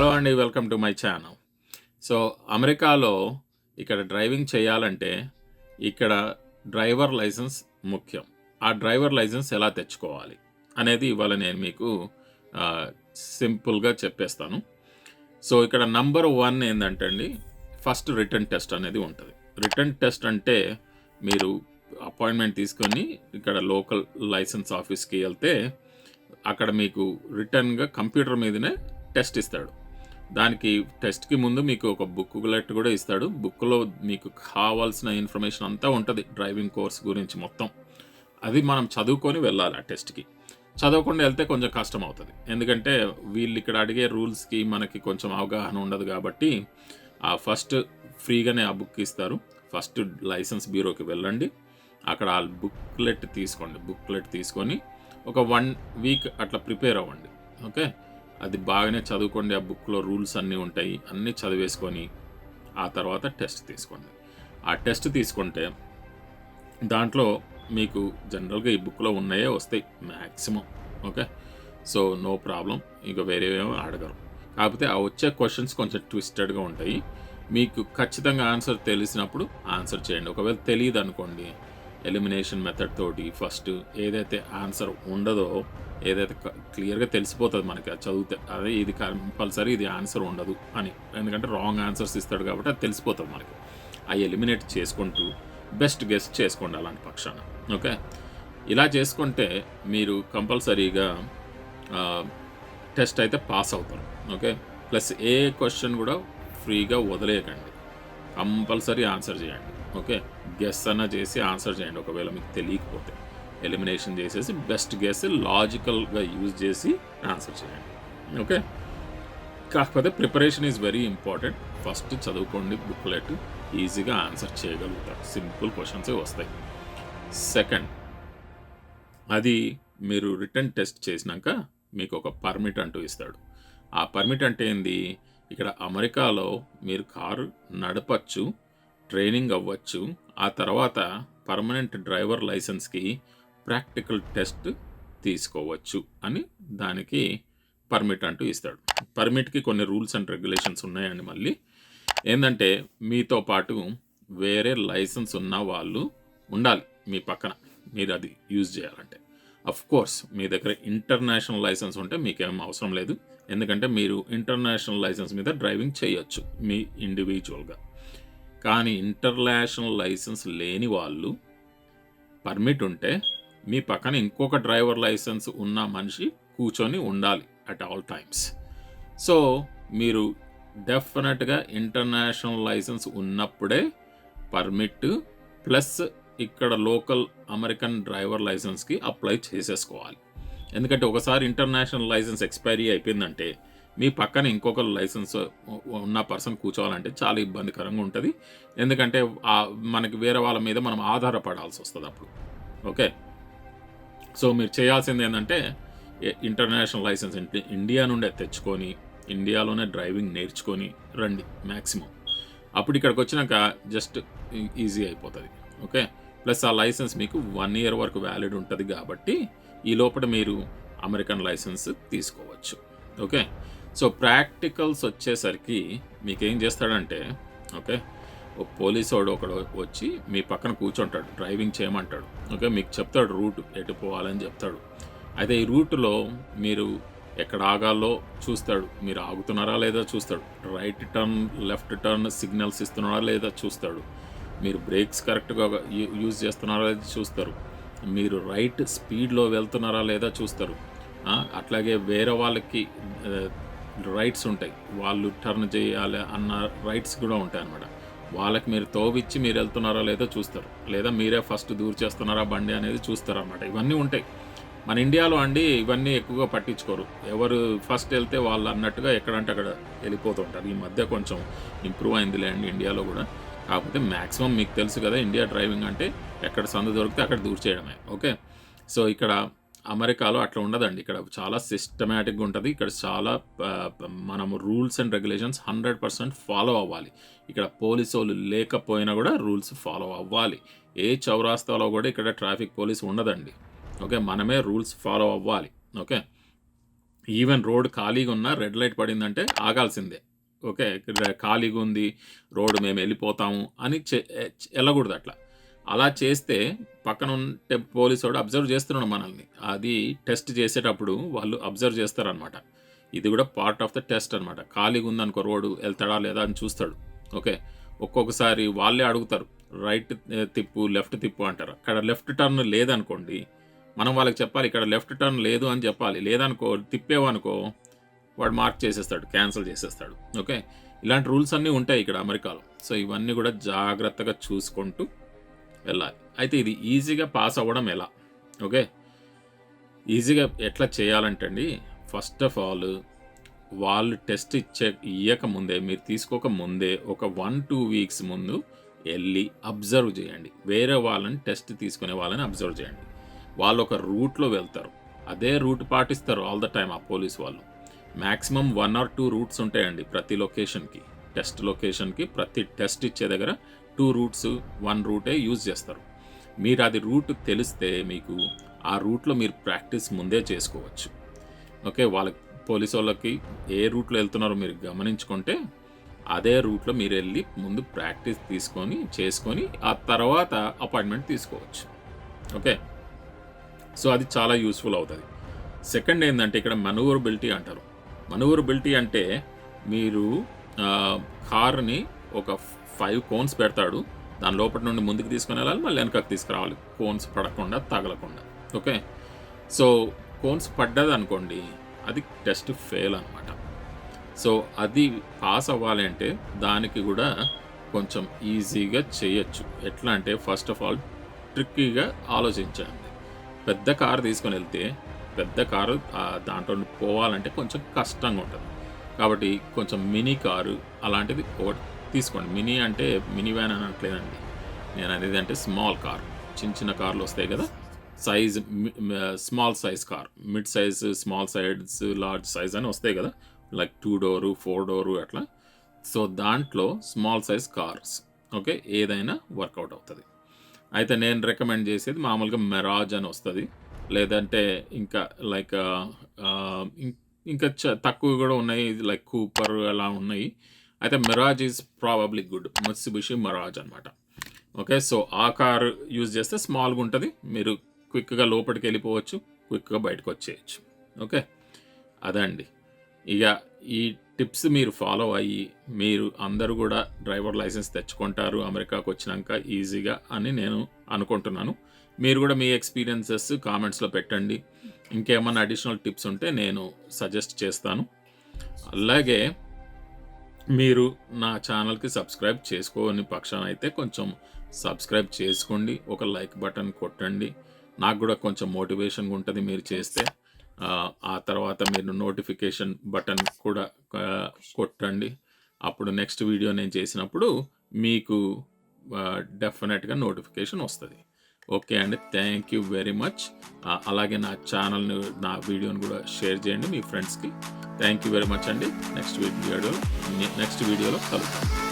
Hello అండి welcome to my channel. So అమెరికాలో ఇక్కడ డ్రైవింగ్ చేయాలంటే ఇక్కడ డ్రైవర్ లైసెన్స్ ముఖ్యం. ఆ డ్రైవర్ లైసెన్స్ ఎలా తెచ్చుకోవాలి అనేది ఇవాళ నేను మీకు సింపుల్గా చెప్పేస్తాను. సో ఇక్కడ నంబర్ వన్ ఏంటంటే అండి ఫస్ట్ రిటర్న్ టెస్ట్ అనేది ఉంటుంది. రిటర్న్ టెస్ట్ అంటే మీరు అపాయింట్మెంట్ తీసుకొని ఇక్కడ లోకల్ లైసెన్స్ ఆఫీస్కి వెళ్తే అక్కడ మీకు రిటర్న్గా కంప్యూటర్ మీదనే టెస్ట్ ఇస్తాడు. దానికి టెస్ట్కి ముందు మీకు ఒక బుక్ లెట్ కూడా ఇస్తాడు. బుక్లో మీకు కావాల్సిన ఇన్ఫర్మేషన్ అంతా ఉంటుంది డ్రైవింగ్ కోర్స్ గురించి మొత్తం. అది మనం చదువుకొని వెళ్ళాలి ఆ టెస్ట్కి. చదవకుండా వెళ్తే కొంచెం కష్టం అవుతుంది ఎందుకంటే వీళ్ళు ఇక్కడ అడిగే రూల్స్కి మనకి కొంచెం అవగాహన ఉండదు కాబట్టి ఆ ఫస్ట్ ఫ్రీగానే ఆ బుక్ ఇస్తారు. ఫస్ట్ లైసెన్స్ బ్యూరోకి వెళ్ళండి. అక్కడ ఆ బుక్లెట్ తీసుకోండి. బుక్లెట్ తీసుకొని ఒక వన్ వీక్ అట్లా ప్రిపేర్ అవ్వండి. ఓకే? అది బాగానే చదువుకోండి ఆ బుక్లో రూల్స్ అన్నీ ఉంటాయి అన్నీ చదివేసుకొని ఆ తర్వాత టెస్ట్ తీసుకోండి. ఆ టెస్ట్ తీసుకుంటే దాంట్లో మీకు జనరల్గా ఈ బుక్లో ఉన్నాయే వస్తాయి maximum okay so no problem ఇంకా వేరే ఏమో అడగరు. కాకపోతే ఆ వచ్చే క్వశ్చన్స్ కొంచెం ట్విస్టెడ్గా ఉంటాయి. మీకు ఖచ్చితంగా ఆన్సర్ తెలిసినప్పుడు ఆన్సర్ చేయండి. ఒకవేళ తెలియదు అనుకోండి ఎలిమినేషన్ మెథడ్ తోటి ఫస్ట్ ఏదైతే ఆన్సర్ ఉండదో ఏదైతే క్లియర్గా తెలిసిపోతుంది మనకి అది చదివితే అదే ఇది కంపల్సరీ ఇది ఆన్సర్ ఉండదు అని. ఎందుకంటే రాంగ్ ఆన్సర్స్ ఇస్తాడు కాబట్టి అది తెలిసిపోతుంది మనకి. అవి ఎలిమినేట్ చేసుకుంటూ బెస్ట్ గెస్ట్ చేసుకోండి అలాంటి పక్షాన. ఓకే ఇలా చేసుకుంటే మీరు కంపల్సరీగా టెస్ట్ అయితే పాస్ అవుతారు. ఓకే ప్లస్ ఏ క్వశ్చన్ కూడా ఫ్రీగా వదిలేయకండి. కంపల్సరీ ఆన్సర్ చేయండి. ఓకే గెస్ అన్న చేసి ఆన్సర్ చేయండి. ఒకవేళ మీకు తెలియకపోతే. ఎలిమినేషన్ చేసేసి బెస్ట్ గెస్ లాజికల్గా యూజ్ చేసి ఆన్సర్ చేయండి. ఓకే? కాకపోతే preparation is very important first చదువుకోండి బుక్లెట్ ఈజీగా ఆన్సర్ చేయగలుగుతారు. సింపుల్ క్వశ్చన్సే వస్తాయి. సెకండ్ అది మీరు రిటర్న్ టెస్ట్ చేసినాక మీకు ఒక పర్మిట్ అంటూ ఇస్తాడు. ఆ పర్మిట్ అంటే ఏంది? ఇక్కడ అమెరికాలో మీరు కారు నడపచ్చు ట్రైనింగ్ అవ్వచ్చు. ఆ తర్వాత పర్మనెంట్ డ్రైవర్ లైసెన్స్కి ప్రాక్టికల్ టెస్ట్ తీసుకోవచ్చు అని దానికి పర్మిట్ అంటూ ఇస్తాడు. పర్మిట్కి కొన్ని రూల్స్ అండ్ రెగ్యులేషన్స్ ఉన్నాయండి మళ్ళీ. ఏంటంటే మీతో పాటు వేరే లైసెన్స్ ఉన్న వాళ్ళు ఉండాలి మీ పక్కన. మీరు అది యూజ్ చేయాలంటే. అఫ్ కోర్స్ మీ దగ్గర ఇంటర్నేషనల్ లైసెన్స్ ఉంటే మీకేం అవసరం లేదు. ఎందుకంటే మీరు ఇంటర్నేషనల్ లైసెన్స్ మీద డ్రైవింగ్ చేయొచ్చు మీ ఇండివిజువల్గా కానీ ఇంటర్నేషనల్ లైసెన్స్ లేని వాళ్ళు పర్మిట్ ఉంటే మీ పక్కన ఇంకొక డ్రైవర్ లైసెన్స్ ఉన్న మనిషి కూర్చొని ఉండాలి అట్ ఆల్ టైమ్స్ సో మీరు డెఫినెట్గా ఇంటర్నేషనల్ లైసెన్స్ ఉన్నప్పుడే పర్మిట్ ప్లస్ ఇక్కడ లోకల్ అమెరికన్ డ్రైవర్ లైసెన్స్కి అప్లై చేసేసుకోవాలి. ఎందుకంటే ఒకసారి ఇంటర్నేషనల్ లైసెన్స్ ఎక్స్పైరీ అయిపోయిందంటే మీ పక్కన ఇంకొక లైసెన్స్ ఉన్న పర్సన్ కూర్చోవాలంటే చాలా ఇబ్బందికరంగా ఉంటుంది. ఎందుకంటే మనకి వేరే వాళ్ళ మీద మనం ఆధారపడాల్సి వస్తుంది అప్పుడు. ఓకే? సో మీరు చేయాల్సింది ఏంటంటే ఇంటర్నేషనల్ లైసెన్స్ ఇండియా నుండే తెచ్చుకొని ఇండియాలోనే డ్రైవింగ్ నేర్చుకొని రండి మ్యాక్సిమం అప్పుడు ఇక్కడికి వచ్చినాక జస్ట్ ఈజీ అయిపోతుంది. ఓకే? ప్లస్ ఆ లైసెన్స్ మీకు వన్ ఇయర్ వరకు వ్యాలిడ్ ఉంటుంది కాబట్టి ఈ లోపల మీరు అమెరికన్ లైసెన్స్ తీసుకోవచ్చు. ఓకే? సో ప్రాక్టికల్స్ వచ్చేసరికి మీకేం చేస్తాడంటే ఓకే ఓ పోలీస్ వాడు ఒకడు వచ్చి మీ పక్కన కూర్చుంటాడు డ్రైవింగ్ చేయమంటాడు. ఓకే మీకు చెప్తాడు రూట్ ఎటు పోవాలని చెప్తాడు. అయితే ఈ రూట్లో మీరు ఎక్కడ ఆగాలో చూస్తాడు. మీరు ఆగుతున్నారా లేదా చూస్తాడు. Right turn left turn signals ఇస్తున్నారా లేదా చూస్తాడు. మీరు బ్రేక్స్ కరెక్ట్గా యూజ్ చేస్తున్నారా లేదా చూస్తారు. మీరు రైట్ స్పీడ్లో వెళ్తున్నారా లేదా చూస్తారు. అట్లాగే వేరే వాళ్ళకి రైట్స్ ఉంటాయి. వాళ్ళు టర్న్ చేయాలి అన్న రైట్స్ కూడా ఉంటాయి అన్నమాట. వాళ్ళకి మీరు తోవిచ్చి మీరు వెళ్తున్నారా లేదో చూస్తారు. లేదా మీరే ఫస్ట్ దూరు చేస్తున్నారా బండి అనేది చూస్తారు అన్నమాట. ఇవన్నీ ఉంటాయి. మన ఇండియాలో అండి ఇవన్నీ ఎక్కువగా పట్టించుకోరు. ఎవరు ఫస్ట్ వెళ్తే వాళ్ళు అన్నట్టుగా ఎక్కడంటే అక్కడ వెళ్ళిపోతుంటారు ఈ మధ్య కొంచెం ఇంప్రూవ్ అయిందిలే అండి ఇండియాలో కూడా. కాకపోతే మ్యాక్సిమం మీకు తెలుసు కదా ఇండియా డ్రైవింగ్ అంటే ఎక్కడ సందు దొరికితే అక్కడ దూర్ చేయడమే. ఓకే? సో ఇక్కడ అమెరికాలో అట్లా ఉండదండి. ఇక్కడ చాలా సిస్టమేటిక్గా ఉంటుంది. ఇక్కడ చాలా మనము rules and regulations hundred percent follow అవ్వాలి. ఇక్కడ పోలీసు వాళ్ళు లేకపోయినా కూడా రూల్స్ ఫాలో అవ్వాలి. ఏ చౌరాస్తాలో కూడా ఇక్కడ ట్రాఫిక్ పోలీస్ ఉండదండి. ఓకే? మనమే రూల్స్ ఫాలో అవ్వాలి. ఓకే? ఈవెన్ రోడ్ ఖాళీగా ఉన్నా రెడ్ లైట్ పడిందంటే ఆగాల్సిందే. ఓకే? ఇక్కడ ఖాళీగా ఉంది రోడ్ మేము వెళ్ళిపోతాము అని చె వెళ్ళకూడదు అట్లా. అలా చేస్తే పక్కన ఉంటే పోలీసు వాడు అబ్జర్వ్ చేస్తున్నాడు మనల్ని. అది టెస్ట్ చేసేటప్పుడు వాళ్ళు అబ్జర్వ్ చేస్తారనమాట ఇది కూడా పార్ట్ ఆఫ్ ద టెస్ట్ అనమాట ఖాళీగా ఉందనుకో రోడ్డు వెళ్తాడా లేదా అని చూస్తాడు. ఓకే? ఒక్కొక్కసారి వాళ్ళే అడుగుతారు. రైట్ తిప్పు లెఫ్ట్ తిప్పు అంటారు. అక్కడ లెఫ్ట్ టర్న్ లేదనుకోండి మనం వాళ్ళకి చెప్పాలి ఇక్కడ లెఫ్ట్ టర్న్ లేదు అని చెప్పాలి. లేదనుకో తిప్పేవనుకో వాడు మార్క్ చేసేస్తాడు క్యాన్సిల్ చేసేస్తాడు. ఓకే? ఇలాంటి రూల్స్ అన్నీ ఉంటాయి ఇక్కడ అమెరికాలో. సో ఇవన్నీ కూడా జాగ్రత్తగా చూసుకుంటూ వెళ్ళాలి అయితే ఇది ఈజీగా పాస్ అవ్వడం ఎలా? ఓకే? ఈజీగా ఎట్లా చేయాలంటే అండి ఫస్ట్ ఆఫ్ ఆల్ వాళ్ళు టెస్ట్ ఇచ్చే ఇయ్యక ముందే మీరు తీసుకోక ముందే ఒక వన్ టూ వీక్స్ ముందు వెళ్ళి అబ్జర్వ్ చేయండి. వేరే వాళ్ళని టెస్ట్ తీసుకునే వాళ్ళని అబ్జర్వ్ చేయండి. వాళ్ళు ఒక రూట్లో వెళ్తారు. అదే రూట్ పాటిస్తారు ఆల్ ద టైమ్ ఆ పోలీస్ వాళ్ళు. Maximum one or two routes ఉంటాయండి ప్రతి లొకేషన్కి. టెస్ట్ లొకేషన్కి ప్రతి టెస్ట్ ఇచ్చే దగ్గర టూ రూట్స్ వన్ రూటే యూజ్ చేస్తారు. మీరు అది రూట్ తెలిస్తే మీకు ఆ రూట్లో మీరు ప్రాక్టీస్ ముందే చేసుకోవచ్చు. ఓకే వాళ్ళ పోలీసు వాళ్ళకి ఏ రూట్లో వెళ్తున్నారో మీరు గమనించుకుంటే అదే రూట్లో మీరు వెళ్ళి ముందు ప్రాక్టీస్ తీసుకొని చేసుకొని ఆ తర్వాత అపాయింట్మెంట్ తీసుకోవచ్చు. ఓకే? సో అది చాలా యూస్ఫుల్ అవుతుంది. సెకండ్ ఏంటంటే ఇక్కడ మనూవరబిలిటీ అంటారు. మనూవరబిలిటీ అంటే మీరు కార్ని ఒక ఫైవ్ కోన్స్ పెడతాడు. దాని లోపల నుండి ముందుకు తీసుకుని వెళ్ళాలి మళ్ళీ వెనకకి తీసుకురావాలి. కోన్స్ పడకుండా తగలకుండా. ఓకే సో కోన్స్ పడ్డది అనుకోండి అది టెస్ట్ ఫెయిల్ అనమాట సో అది పాస్ అవ్వాలి అంటే దానికి కూడా కొంచెం ఈజీగా చేయొచ్చు. ఎట్లా అంటే ఫస్ట్ ఆఫ్ ఆల్ ట్రిక్కీగా ఆలోచించండి. పెద్ద కారు తీసుకొని వెళ్తే పెద్ద కారు దాంట్లో పోవాలంటే కొంచెం కష్టంగా ఉంటుంది. కాబట్టి కొంచెం మినీ కారు అలాంటిది ఒకటి తీసుకోండి. మినీ అంటే మినీ వ్యాన్ అనట్లేదండి. నేను అనేది అంటే స్మాల్ కార్. చిన్న చిన్న కార్లు వస్తాయి కదా. Size small size car. Mid size small size large size అని వస్తాయి కదా. Like two door four door అట్లా. సో దాంట్లో స్మాల్ సైజ్ కార్స్. ఓకే? ఏదైనా వర్కౌట్ అవుతుంది. అయితే నేను రికమెండ్ చేసేది మామూలుగా మెరాజ్ అని వస్తుంది. లేదంటే ఇంకా లైక్ ఇంకా చ- తక్కువ కూడా ఉన్నాయి. లైక్ కూపర్ అలా ఉన్నాయి. అయితే Mirage is probably good Mitsubishi Mirage అనమాట ఓకే సో ఆ కారు యూజ్ చేస్తే స్మాల్గా ఉంటుంది. మీరు క్విక్గా లోపలికి వెళ్ళిపోవచ్చు క్విక్గా బయటకు వచ్చేయచ్చు. ఓకే అదండి. ఇక ఈ టిప్స్ మీరు ఫాలో అయ్యి మీరు అందరూ కూడా డ్రైవర్ లైసెన్స్ తెచ్చుకుంటారు అమెరికాకు వచ్చినాక ఈజీగా అని నేను అనుకుంటున్నాను. మీరు కూడా మీ ఎక్స్పీరియన్సెస్ కామెంట్స్లో పెట్టండి. ఇంకేమైనా అడిషనల్ టిప్స్ ఉంటే నేను సజెస్ట్ చేస్తాను. అలాగే మీరు నా ఛానల్కి సబ్స్క్రైబ్ చేసుకోని పక్షాన అయితే కొంచెం సబ్స్క్రైబ్ చేసుకోండి ఒక లైక్ బటన్ కొట్టండి. నాకు కూడా కొంచెం మోటివేషన్గా ఉంటుంది మీరు చేస్తే. ఆ, తర్వాత మీరు నోటిఫికేషన్ బటన్ కూడా కొట్టండి. అప్పుడు నెక్స్ట్ వీడియో నేను చేసినప్పుడు మీకు డెఫినెట్గా నోటిఫికేషన్ వస్తుంది. ఓకే అండి థ్యాంక్ యూ వెరీ మచ్. అలాగే నా ఛానల్ని నా వీడియోని కూడా షేర్ చేయండి మీ ఫ్రెండ్స్కి. థ్యాంక్ యూ వెరీ మచ్ అండి నెక్స్ట్ వీడియో నెక్స్ట్ వీడియోలో కలుద్దాం.